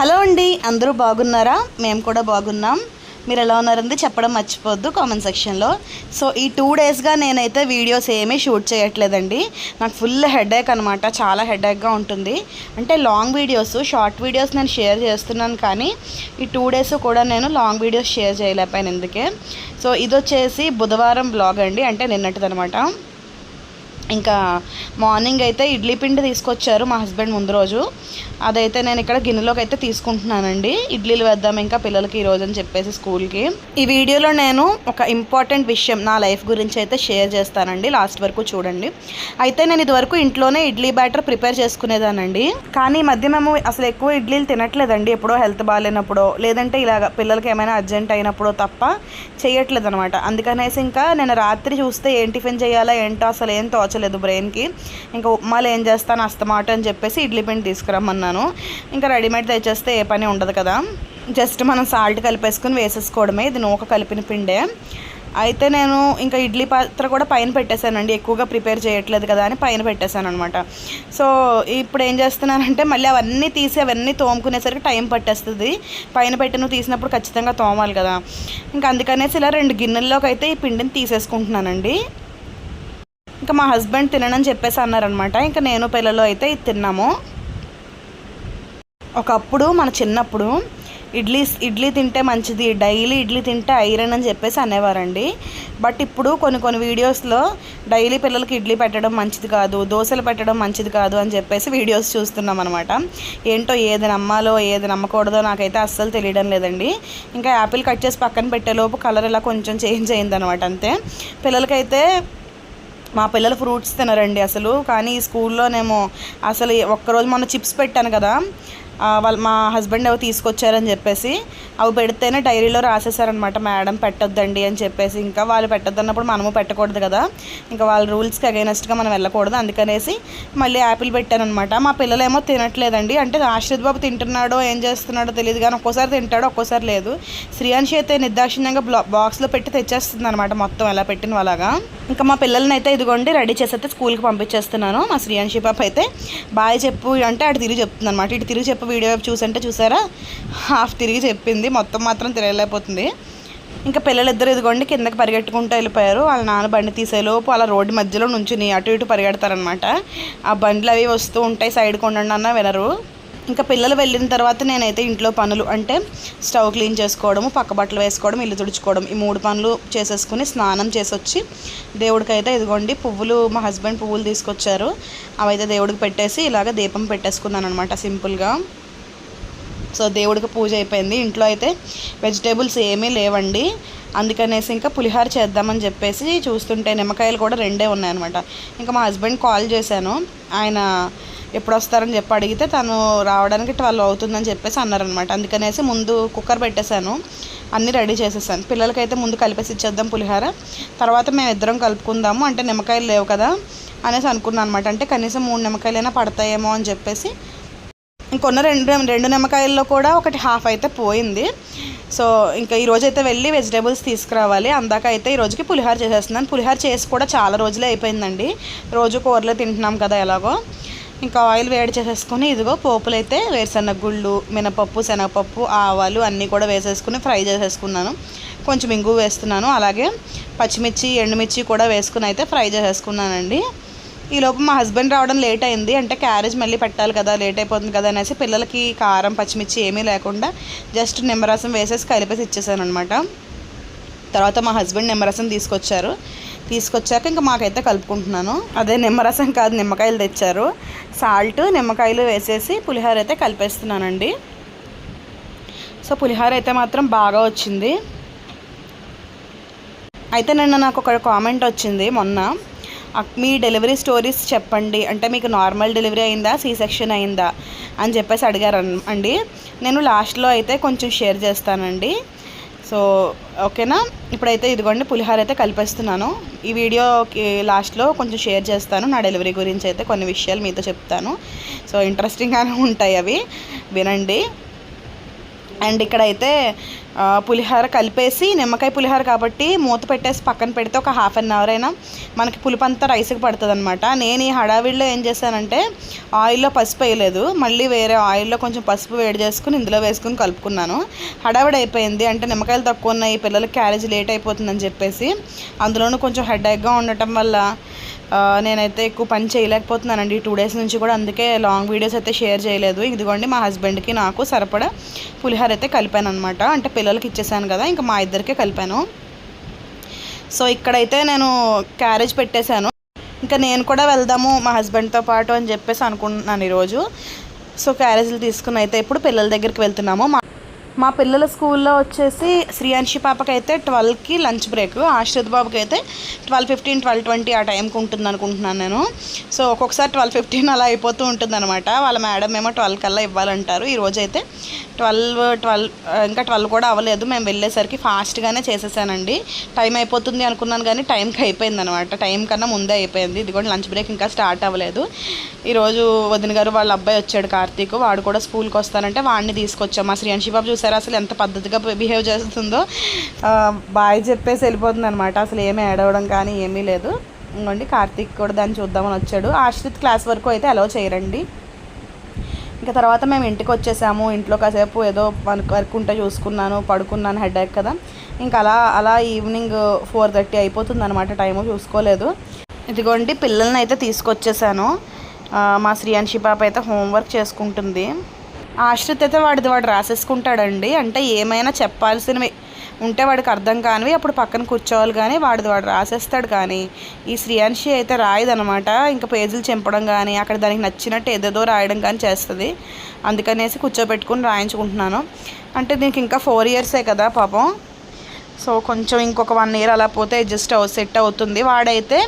Hello అండి అందరూ బాగున్నారా? మేము కూడా బాగున్నాం. మీరు ఎలా ఉన్నారంది చెప్పడం మర్చిపోద్దు కామెంట్ సెక్షన్లో. సో ఈ టూ డేస్గా నేనైతే వీడియోస్ ఏమీ షూట్ చేయట్లేదండి. నాకు ఫుల్ హెడేక్ అనమాట చాలా హెడేక్గా ఉంటుంది. అంటే లాంగ్ వీడియోస్ షార్ట్ వీడియోస్ నేను షేర్ చేస్తున్నాను కానీ ఈ టూ డేస్ కూడా నేను లాంగ్ వీడియోస్ షేర్ చేయలేకపోయాను ఎందుకే సో ఇది వచ్చేసి బుధవారం బ్లాగ్ అండి అంటే నిన్నటిదనమాట ఇంకా మార్నింగ్ అయితే ఇడ్లీ పిండి తీసుకొచ్చారు మా హస్బెండ్ ముందు రోజు. అదైతే నేను ఇక్కడ గిన్నెలోకి అయితే తీసుకుంటున్నానండి. ఇడ్లీలు వేద్దాం ఇంకా పిల్లలకి ఈరోజు అని చెప్పేసి స్కూల్కి. ఈ వీడియోలో నేను ఒక ఇంపార్టెంట్ విషయం నా లైఫ్ గురించి అయితే షేర్ చేస్తానండి. లాస్ట్ వరకు చూడండి. అయితే నేను ఇదివరకు ఇంట్లోనే ఇడ్లీ బ్యాటర్ ప్రిపేర్ చేసుకునేదానండి. కానీ ఈ మధ్య మేము అసలు ఎక్కువ ఇడ్లీలు తినట్లేదండి. ఎప్పుడో హెల్త్ బాగాలేనప్పుడో లేదంటే ఇలాగ పిల్లలకి ఏమైనా అర్జెంట్ అయినప్పుడో తప్ప చేయట్లేదు అనమాట అందుకనేసి ఇంకా నేను రాత్రి చూస్తే ఏం టిఫిన్ చేయాలా ఏంటో అసలు ఏం తోచలేదు. బ్రెయిన్కి. ఇంకా ఉప్మాలు ఏం చేస్తాను అస్తమాట అని చెప్పేసి ఇడ్లీ పిండి తీసుకురమ్మన్నాను. ఇంకా రెడీమేడ్ తెచ్చేస్తే ఏ పని ఉండదు కదా. జస్ట్ మనం సాల్ట్ కలిపేసుకుని వేసేసుకోవడమే. ఇది నూక కలిపిన పిండే. అయితే నేను ఇంకా ఇడ్లీ పాత్ర కూడా పైన పెట్టేశానండి. ఎక్కువగా ప్రిపేర్ చేయట్లేదు కదా అని పైన పెట్టేశాను అనమాట సో ఇప్పుడు ఏం చేస్తున్నానంటే మళ్ళీ అవన్నీ తీసి అవన్నీ తోముకునేసరికి టైం పట్టేస్తుంది. పైన పెట్టిన తీసినప్పుడు ఖచ్చితంగా తోమాలి కదా. ఇంకా అందుకనేసి ఇలా రెండు గిన్నెల్లోకి అయితే ఈ పిండిని తీసేసుకుంటున్నానండి. ఇంకా మా హస్బెండ్ తినని చెప్పేసి అన్నారనమాట. ఇంకా నేను పిల్లలు అయితే ఇది తిన్నాము. ఒకప్పుడు మన చిన్నప్పుడు ఇడ్లీ ఇడ్లీ తింటే మంచిది డైలీ ఇడ్లీ తింటే ఐరన్ అని చెప్పేసి అనేవారండి. బట్ ఇప్పుడు కొన్ని కొన్ని వీడియోస్లో డైలీ పిల్లలకి ఇడ్లీ పెట్టడం మంచిది కాదు దోశలు పెట్టడం మంచిది కాదు అని చెప్పేసి వీడియోస్ చూస్తున్నాం అనమాట ఏంటో ఏది నమ్మాలో ఏది నమ్మకూడదో నాకైతే అస్సలు తెలియడం లేదండి. ఇంకా యాపిల్ కట్ చేసి పక్కన పెట్టేలోపు కలర్ ఇలా కొంచెం చేంజ్ అయిందనమాట అంతే. పిల్లలకైతే మా పిల్లలు ఫ్రూట్స్ తినరండి అసలు. కానీ స్కూల్లోనేమో అసలు ఒక్కరోజు మొన్న చిప్స్ పెట్టాను కదా. వాళ్ళు మా హస్బెండ్ ఎవరు తీసుకొచ్చారని చెప్పేసి అవి పెడితేనే డైరీలో రాసేసారనమాట మేడం పెట్టొద్దండి అని చెప్పేసి. ఇంకా వాళ్ళు పెట్టొద్దన్నప్పుడు మనము పెట్టకూడదు కదా. ఇంకా వాళ్ళ రూల్స్కి అగైనెస్ట్గా మనం వెళ్ళకూడదు. అందుకనేసి మళ్ళీ యాపిల్ పెట్టానమాట మా పిల్లలేమో తినట్లేదండి. అంటే ఆశ్రిత్ బాబు తింటున్నాడో ఏం చేస్తున్నాడో తెలియదు కానీ ఒక్కోసారి తింటాడో ఒక్కోసారి లేదు. శ్రీయాన్షి అయితే నిర్దాక్షిణ్యంగా బాక్స్లో పెట్టి తెచ్చేస్తుంది అనమాట మొత్తం ఎలా పెట్టిన అలాగా ఇంకా మా పిల్లల్ని అయితే ఇదిగోండి రెడీ చేసి అయితే స్కూల్కి పంపించేస్తున్నాను. మా శ్రీయాన్షి పాప అయితే బాయ్ చెప్పు అంటే అటు తిరిగి చెప్తుంది అనమాట ఇటు తిరిగి చెప్పు వీడియో చూసంటే చూసారా? హాఫ్ తిరిగి చెప్పింది. మొత్తం మాత్రం తిరగలేకపోతుంది. ఇంకా పిల్లలిద్దరు ఇదిగోండి కిందకి పరిగెట్టుకుంటూ వెళ్ళిపోయారు. వాళ్ళ నాన్న బండి తీసేలోపు అలా రోడ్డు మధ్యలో నుంచుని అటు ఇటు పరిగెడతారనమాట ఆ బండ్లు అవి వస్తూ ఉంటాయి. సైడ్కి ఉండండి అన్న వినరు. ఇంకా పిల్లలు వెళ్ళిన తర్వాత నేనైతే ఇంట్లో పనులు అంటే స్టవ్ క్లీన్ చేసుకోవడము పక్క బట్టలు వేసుకోవడం ఇల్లు తుడుచుకోవడం. ఈ మూడు పనులు చేసేసుకుని స్నానం చేసి వచ్చి దేవుడికైతే ఇదిగోండి పువ్వులు మా హస్బెండ్ పువ్వులు తీసుకొచ్చారు. అవైతే దేవుడికి పెట్టేసి ఇలాగ దీపం పెట్టేసుకున్నాను అనమాట సింపుల్గా. సో దేవుడికి పూజ అయిపోయింది. ఇంట్లో అయితే వెజిటేబుల్స్ ఏమీ లేవండి. అందుకనేసి ఇంకా పులిహార చేద్దామని చెప్పేసి చూస్తుంటే నిమ్మకాయలు కూడా రెండే ఉన్నాయన్నమాట. ఇంకా మా హస్బెండ్ కాల్ చేశాను. ఆయన ఎప్పుడు వస్తారని చెప్పి అడిగితే తను రావడానికి ట్వెల్వ్ అవుతుందని చెప్పేసి అన్నారనమాట అందుకనేసి ముందు కుక్కర్ పెట్టేశాను. అన్నీ రెడీ చేసేసాను. పిల్లలకైతే ముందు కలిపేసి ఇచ్చేద్దాం పులిహార. తర్వాత మేము ఇద్దరం కలుపుకుందాము. అంటే నిమ్మకాయలు లేవు కదా అనేసి అనుకున్నాను అనమాట అంటే కనీసం మూడు నిమ్మకాయలైనా పడతాయేమో అని చెప్పేసి ఇంకొన్న రెండు రెండు నిమ్మకాయల్లో కూడా ఒకటి హాఫ్ అయితే పోయింది. సో ఇంకా ఈరోజు అయితే వెళ్ళి వెజిటేబుల్స్ తీసుకురావాలి. అందాక అయితే ఈరోజుకి పులిహార చేసేస్తున్నాను. పులిహార చేసి కూడా చాలా రోజులే అయిపోయిందండి. రోజు కూరలే తింటున్నాం కదా ఎలాగో. ఇంకా ఆయిల్ వేడి చేసేసుకొని ఇదిగో పోపులు అయితే వేరుశనగ గుళ్ళు మినపప్పు శనగపప్పు ఆవాలు అన్నీ కూడా వేసేసుకుని ఫ్రై చేసేసుకున్నాను. కొంచెం ఇంగు వేస్తున్నాను. అలాగే పచ్చిమిర్చి ఎండుమిర్చి కూడా వేసుకుని అయితే ఫ్రై చేసేసుకున్నానండి. ఈలోపు మా హస్బెండ్ రావడం లేట్ అయింది. అంటే క్యారేజ్ మళ్ళీ పెట్టాలి కదా లేట్ అయిపోతుంది కదా అనేసి పిల్లలకి కారం పచ్చిమిర్చి ఏమీ లేకుండా జస్ట్ నిమ్మరసం వేసేసి కలిపేసి ఇచ్చేసాను అనమాట తర్వాత మా హస్బెండ్ నిమ్మరసం తీసుకొచ్చారు. తీసుకొచ్చాక ఇంకా మాకైతే కలుపుకుంటున్నాను. అదే నిమ్మరసం కాదు నిమ్మకాయలు తెచ్చారు. సాల్ట్ నిమ్మకాయలు వేసేసి పులిహోర అయితే కలిపేస్తున్నానండి. సో పులిహోర అయితే మాత్రం బాగా వచ్చింది. అయితే నిన్న నాకు ఒక కామెంట్ వచ్చింది మొన్న. మీ డెలివరీ స్టోరీస్ చెప్పండి. అంటే మీకు నార్మల్ డెలివరీ అయిందా? సీ సెక్షన్ అయిందా? అని చెప్పేసి అడిగారు అండి. నేను లాస్ట్లో అయితే కొంచెం షేర్ చేస్తానండి. సో ఓకేనా? ఇప్పుడైతే ఇదిగోండి పులిహార అయితే కలిపేస్తున్నాను. ఈ వీడియోకి లాస్ట్లో కొంచెం షేర్ చేస్తాను. నా డెలివరీ గురించి అయితే కొన్ని విషయాలు మీతో చెప్తాను. సో ఇంట్రెస్టింగ్గానే ఉంటాయి అవి. వినండి. అండ్ ఇక్కడైతే పులిహోర కలిపేసి నిమ్మకాయ పులిహోర కాబట్టి మూత పెట్టేసి పక్కన పెడితే ఒక హాఫ్ అన్ అవర్ అయినా మనకి పులుపు అంతా రైస్కి పడుతుంది అనమాట నేను ఈ హడావిడిలో ఏం చేశానంటే ఆయిల్లో పసుపు వేయలేదు. మళ్ళీ వేరే ఆయిల్లో కొంచెం పసుపు వేడి చేసుకుని ఇందులో వేసుకుని కలుపుకున్నాను. హడావిడి అయిపోయింది. అంటే నిమ్మకాయలు తక్కువ ఉన్నాయి. పిల్లలకి క్యారేజ్ లేట్ అయిపోతుందని చెప్పేసి అందులోనూ కొంచెం హెడేక్గా ఉండటం వల్ల నేనైతే ఎక్కువ పని చేయలేకపోతున్నానండి. టూ డేస్ నుంచి కూడా అందుకే లాంగ్ వీడియోస్ అయితే షేర్ చేయలేదు. ఇదిగోండి మా హస్బెండ్కి నాకు సరిపడా పులిహోర అయితే కలిపాను అనమాట అంటే పిల్లలకి ఇచ్చేసాను కదా ఇంకా మా ఇద్దరికే కలిపాను. సో ఇక్కడైతే నేను క్యారేజ్ పెట్టేశాను. ఇంకా నేను కూడా వెళ్దాము మా హస్బెండ్తో పాటు అని చెప్పేసి అనుకుంటున్నాను ఈరోజు. సో క్యారేజీలు తీసుకుని అయితే ఇప్పుడు పిల్లల దగ్గరికి వెళ్తున్నాము. మా మా పిల్లల స్కూల్లో వచ్చేసి శ్రీయాంశి పాపకి అయితే ట్వెల్వ్కి లంచ్ బ్రేక్ ఆశ్రిత్ బాబుకి అయితే ట్వెల్వ్ ఫిఫ్టీన్ ట్వెల్వ్ ట్వంటీ ఆ టైంకి ఉంటుంది అనుకుంటున్నాను నేను. సో ఒక్కొక్కసారి ట్వెల్వ్ ఫిఫ్టీన్ అలా అయిపోతూ ఉంటుంది అనమాట వాళ్ళ మేడం ఏమో ట్వెల్వ్ కల్లా ఇవ్వాలంటారు. ఈరోజు అయితే ట్వెల్వ్ ట్వెల్వ్ ఇంకా ట్వెల్వ్ కూడా అవ్వలేదు. మేము వెళ్ళేసరికి ఫాస్ట్గానే చేసేసానండి. టైం అయిపోతుంది అనుకున్నాను కానీ టైంకి అయిపోయింది అనమాట టైం కన్నా ముందే అయిపోయింది. ఇది కూడా లంచ్ బ్రేక్ ఇంకా స్టార్ట్ అవ్వలేదు. ఈరోజు వదిన గారు వాళ్ళ అబ్బాయి వచ్చాడు కార్తీక్. వాడు కూడా స్కూల్కి వస్తానంటే వాడిని తీసుకొచ్చాం. మా శ్రీ బాబు చూసారా అసలు ఎంత పద్ధతిగా బిహేవ్ చేస్తుందో? బాయ్ చెప్పేసి వెళ్ళిపోతుంది అనమాట అసలు ఏమీ ఏడవడం కానీ ఏమీ లేదు. ఇంకోండి కార్తీక్ కూడా దాన్ని చూద్దామని వచ్చాడు. ఆశ్రిత్ క్లాస్ వరకు అయితే అలౌ చేయరండి. ఇంకా తర్వాత మేము ఇంటికి వచ్చేసాము. ఇంట్లో కాసేపు ఏదో వర్క్ వర్క్ ఉంటే చూసుకున్నాను పడుకున్నాను హెడేక్ కదా. ఇంకా అలా అలా ఈవినింగ్ ఫోర్ థర్టీ అయిపోతుంది అనమాట టైము చూసుకోలేదు. ఇదిగోండి పిల్లల్ని అయితే తీసుకొచ్చేసాను మా శ్రీయాన్షి పాప అయితే హోంవర్క్ చేసుకుంటుంది. ఆశ్రిత్ అయితే వాడిది వాడు రాసేసుకుంటాడండి. అంటే ఏమైనా చెప్పాల్సినవి ఉంటే వాడికి అర్థం కానివి అప్పుడు పక్కన కూర్చోవాలి కానీ వాడిది వాడు రాసేస్తాడు కానీ ఈ శ్రీయాంశి అయితే రాయదనమాట ఇంకా పేజీలు చెంపడం కానీ అక్కడ దానికి నచ్చినట్టు ఏదేదో రాయడం కానీ చేస్తుంది. అందుకనేసి కూర్చోబెట్టుకుని రాయించుకుంటున్నాను. అంటే దీనికి ఇంకా ఫోర్ ఇయర్సే కదా పాపం. సో కొంచెం ఇంకొక వన్ ఇయర్ అలా పోతే అడ్జస్ట్ అవు సెట్ అవుతుంది. వాడైతే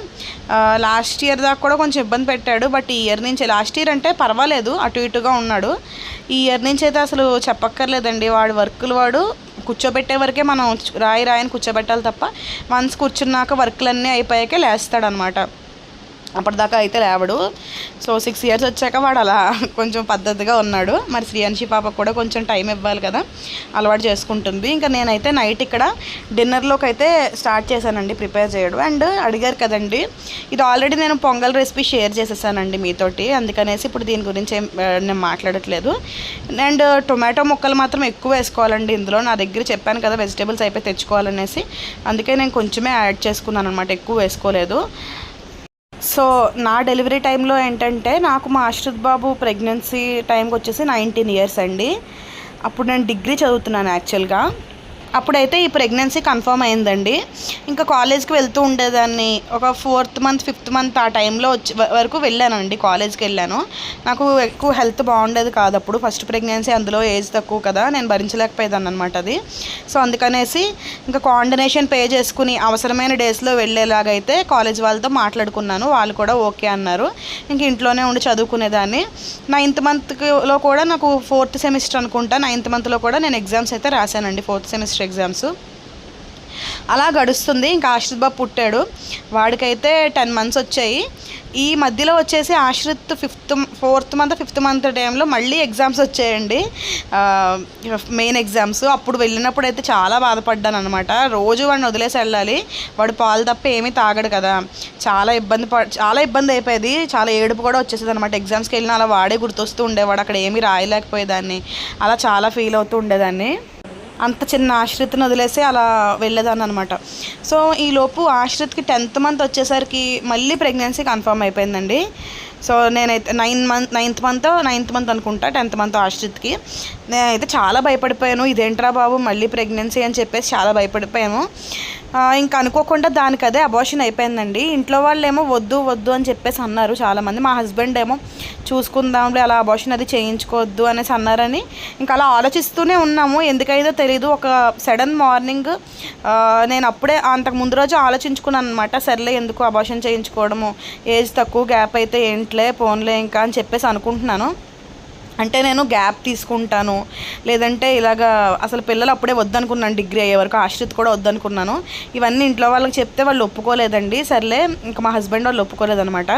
లాస్ట్ ఇయర్ దాకా కూడా కొంచెం ఇబ్బంది పెట్టాడు. బట్ ఈ ఇయర్ నుంచి లాస్ట్ ఇయర్ అంటే పర్వాలేదు. అటు ఇటుగా ఉన్నాడు. ఈ ఇయర్ నుంచి అయితే అసలు చెప్పక్కర్లేదండి. వాడు వర్కులు వాడు కూర్చోబెట్టే వరకే మనం రాయి రాయని కూర్చోబెట్టాలి తప్ప వన్స్ కూర్చున్నాక వర్క్లన్నీ అయిపోయాకే లేస్తాడనమాట. అప్పటిదాకా అయితే లేవడు. సో సిక్స్ ఇయర్స్ వచ్చాక వాడు అలా కొంచెం పద్ధతిగా ఉన్నాడు. మరి శ్రీయాన్షి పాప కూడా కొంచెం టైం ఇవ్వాలి కదా అలవాటు చేసుకుంటుంది. ఇంకా నేనైతే నైట్ ఇక్కడ డిన్నర్లోకి అయితే స్టార్ట్ చేశానండి ప్రిపేర్ చేయడం. అండ్ అడిగారు కదండి ఇది ఆల్రెడీ నేను పొంగల్ రెసిపీ షేర్ చేసేసానండి మీతోటి. అందుకనేసి ఇప్పుడు దీని గురించి ఏం నేను మాట్లాడట్లేదు. అండ్ టొమాటో ముక్కలు మాత్రం ఎక్కువ వేసుకోవాలండి ఇందులో. నా దగ్గర చెప్పాను కదా వెజిటేబుల్స్ అయిపోయి తెచ్చుకోవాలనేసి. అందుకే నేను కొంచెమే యాడ్ చేసుకున్నాను అనమాట ఎక్కువ వేసుకోలేదు. సో నా డెలివరీ టైంలో ఏంటంటే నాకు మా ఆశ్రిత్ బాబు ప్రెగ్నెన్సీ టైంకి వచ్చేసి నైన్టీన్ ఇయర్స్ అండి. అప్పుడు నేను డిగ్రీ చదువుతున్నాను యాక్చువల్గా. అప్పుడైతే ఈ ప్రెగ్నెన్సీ కన్ఫర్మ్ అయిందండి. ఇంకా కాలేజ్కి వెళ్తూ ఉండేదాన్ని. ఒక ఫోర్త్ మంత్ ఫిఫ్త్ మంత్ ఆ టైంలో వచ్చి వరకు వెళ్ళానండి. కాలేజ్కి వెళ్ళాను. నాకు ఎక్కువ హెల్త్ బాగుండేది కాదు అప్పుడు. ఫస్ట్ ప్రెగ్నెన్సీ అందులో ఏజ్ తక్కువ కదా నేను భరించలేకపోయేదాన్ని అనమాట అది. సో అందుకనేసి ఇంకా కాండినేషన్ పే చేసుకుని అవసరమైన డేస్లో వెళ్ళేలాగైతే కాలేజ్ వాళ్ళతో మాట్లాడుకున్నాను. వాళ్ళు కూడా ఓకే అన్నారు. ఇంక ఇంట్లోనే ఉండి చదువుకునేదాన్ని. నైన్త్ మంత్లో కూడా నాకు ఫోర్త్ సెమిస్టర్ అనుకుంటా. నైన్త్ మంత్లో కూడా నేను ఎగ్జామ్స్ అయితే రాశానండి. ఫోర్త్ సెమిస్టర్ ఎగ్జామ్స్ అలా గడుస్తుంది. ఇంకా ఆశ్రిత్ బాబు పుట్టాడు. వాడికైతే టెన్ మంత్స్ వచ్చాయి. ఈ మధ్యలో వచ్చేసి Ashrith fifth fourth month fifth month టైంలో మళ్ళీ ఎగ్జామ్స్ వచ్చాయండి. మెయిన్ ఎగ్జామ్స్ అప్పుడు వెళ్ళినప్పుడు అయితే చాలా బాధపడ్డాను అనమాట రోజు వాడిని వదిలేసి వెళ్ళాలి. వాడు పాలు తప్ప ఏమీ తాగడు కదా. చాలా ఇబ్బంది ప చాలా ఇబ్బంది అయిపోయేది. చాలా ఏడుపు కూడా వచ్చేసేది అనమాట ఎగ్జామ్స్కి వెళ్ళిన అలా వాడే గుర్తొస్తూ ఉండేవాడు. అక్కడ ఏమీ రాయలేకపోయేదాన్ని. అలా చాలా ఫీల్ అవుతూ ఉండేదాన్ని. అంత చిన్న ఆశ్రిత్ని వదిలేసి అలా వెళ్ళేదాన్ని అనమాట సో ఈలోపు ఆశ్రిత్కి టెన్త్ మంత్ వచ్చేసరికి మళ్ళీ ప్రెగ్నెన్సీ కన్ఫర్మ్ అయిపోయిందండి. సో నేనైతే nine month ninth month ninth month అనుకుంటా టెన్త్ మంత్ ఆశ్రిత్కి. నేనైతే చాలా భయపడిపోయాను ఇదేంట్రా బాబు మళ్ళీ ప్రెగ్నెన్సీ అని చెప్పేసి చాలా భయపడిపోయాను. ఇంకా అనుకోకుండా దానికి అదే అబార్షన్ అయిపోయిందండి. ఇంట్లో వాళ్ళు ఏమో వద్దు వద్దు అని చెప్పేసి అన్నారు చాలామంది. మా హస్బెండ్ ఏమో చూసుకుందాంలే అలా అబార్షన్ అది చేయించుకోవద్దు అనేసి అన్నారని ఇంకా అలా ఆలోచిస్తూనే ఉన్నాము. ఎందుకైందో తెలీదు. ఒక సడన్ మార్నింగ్ నేను అప్పుడే అంతకు ముందు రోజు ఆలోచించుకున్నాను అనమాట సర్లే ఎందుకు అబార్షన్ చేయించుకోవడము? ఏజ్ తక్కువ గ్యాప్ అయితే ఏంట్లే పోన్లే ఇంకా అని చెప్పేసి అనుకుంటున్నాను. అంటే నేను గ్యాప్ తీసుకుంటాను. లేదంటే ఇలాగా అసలు పిల్లలు అప్పుడే వద్దనుకున్నాను డిగ్రీ అయ్యే వరకు ఆశ్రిత్ కూడా వద్దనుకున్నాను. ఇవన్నీ ఇంట్లో వాళ్ళకి చెప్తే వాళ్ళు ఒప్పుకోలేదండి. సర్లే ఇంకా మా హస్బెండ్ వాళ్ళు ఒప్పుకోలేదనమాట.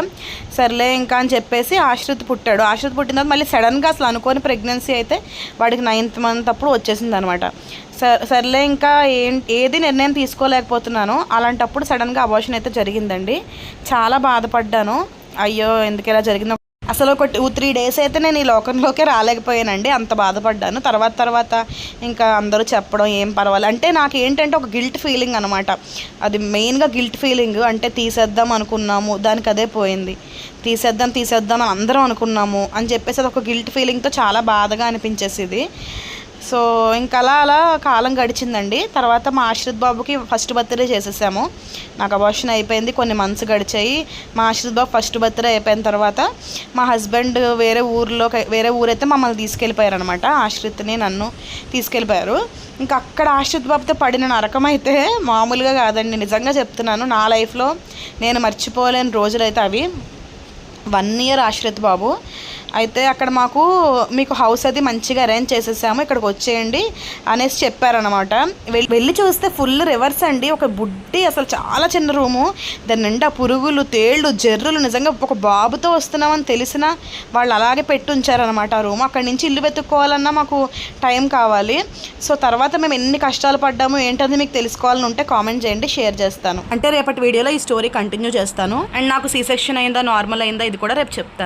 సర్లే ఇంకా అని చెప్పేసి ఆశ్రిత్ పుట్టాడు. ఆశ్రిత్ పుట్టిన తర్వాత మళ్ళీ సడన్గా అసలు అనుకోని ప్రెగ్నెన్సీ అయితే వాడికి నైన్త్ మంత్ అప్పుడు వచ్చేసింది అనమాట సర్లే ఇంకా ఏం ఏది నిర్ణయం తీసుకోలేకపోతున్నాను అలాంటప్పుడు సడన్గా అబార్షన్ అయితే జరిగిందండి. చాలా బాధపడ్డాను. అయ్యో ఎందుకు ఇలా జరిగిందో అసలు ఒక టూ త్రీ డేస్ అయితే నేను ఈ లోకంలోకే రాలేకపోయానండి. అంత బాధపడ్డాను. తర్వాత తర్వాత ఇంకా అందరూ చెప్పడం ఏం పర్వాలేదు అంటే నాకు ఏంటంటే ఒక గిల్ట్ ఫీలింగ్ అనమాట అది మెయిన్గా గిల్ట్ ఫీలింగ్. అంటే తీసేద్దాం అనుకున్నాము దానికి అదే పోయింది. తీసేద్దాం తీసేద్దాం అని అందరం అనుకున్నాము అని చెప్పేసి అది ఒక గిల్ట్ ఫీలింగ్తో చాలా బాధగా అనిపించేసింది. సో ఇంకా అలా అలా కాలం గడిచిందండి. తర్వాత మా ఆశ్రిత్ బాబుకి ఫస్ట్ బర్త్డే చేసేసాము. నాకు అబార్షన్ అయిపోయింది కొన్ని మంత్స్ గడిచాయి. మా ఆశ్రిత్ బాబు ఫస్ట్ బర్త్డే అయిపోయిన తర్వాత మా హస్బెండ్ వేరే ఊర్లో వేరే ఊరైతే మమ్మల్ని తీసుకెళ్ళిపోయారు అనమాట ఆశ్రిత్ని నన్ను తీసుకెళ్ళిపోయారు. ఇంకా అక్కడ ఆశ్రిత్ బాబుతో పడిన నరకం అయితే మామూలుగా కాదండి. నిజంగా చెప్తున్నాను నా లైఫ్లో నేను మర్చిపోలేని రోజులైతే అవి. వన్ ఇయర్ ఆశ్రిత్ బాబు. అయితే అక్కడ మాకు మీకు హౌస్ అది మంచిగా అరేంజ్ చేసేసాము ఇక్కడికి వచ్చేయండి అనేసి చెప్పారనమాట వెళ్ళి చూస్తే ఫుల్ రివర్స్ అండి ఒక బుడ్డి అసలు చాలా చిన్న రూము. దాని నిండా పురుగులు తేళ్ళు జర్రులు నిజంగా ఒక బాబుతో వస్తున్నామని తెలిసిన వాళ్ళు అలాగే పెట్టి ఉంచారనమాట ఆ రూమ్. అక్కడి నుంచి ఇల్లు వెతుక్కోవాలన్నా మాకు టైం కావాలి. సో తర్వాత మేము ఎన్ని కష్టాలు పడ్డాము ఏంటది మీకు తెలుసుకోవాలని ఉంటే కామెంట్ చేయండి షేర్ చేస్తాను. అంటే రేపటి వీడియోలో ఈ స్టోరీ కంటిన్యూ చేస్తాను. అండ్ నాకు సీ సెక్షన్ అయిందా నార్మల్ అయిందా ఇది కూడా రేపు చెప్తాను.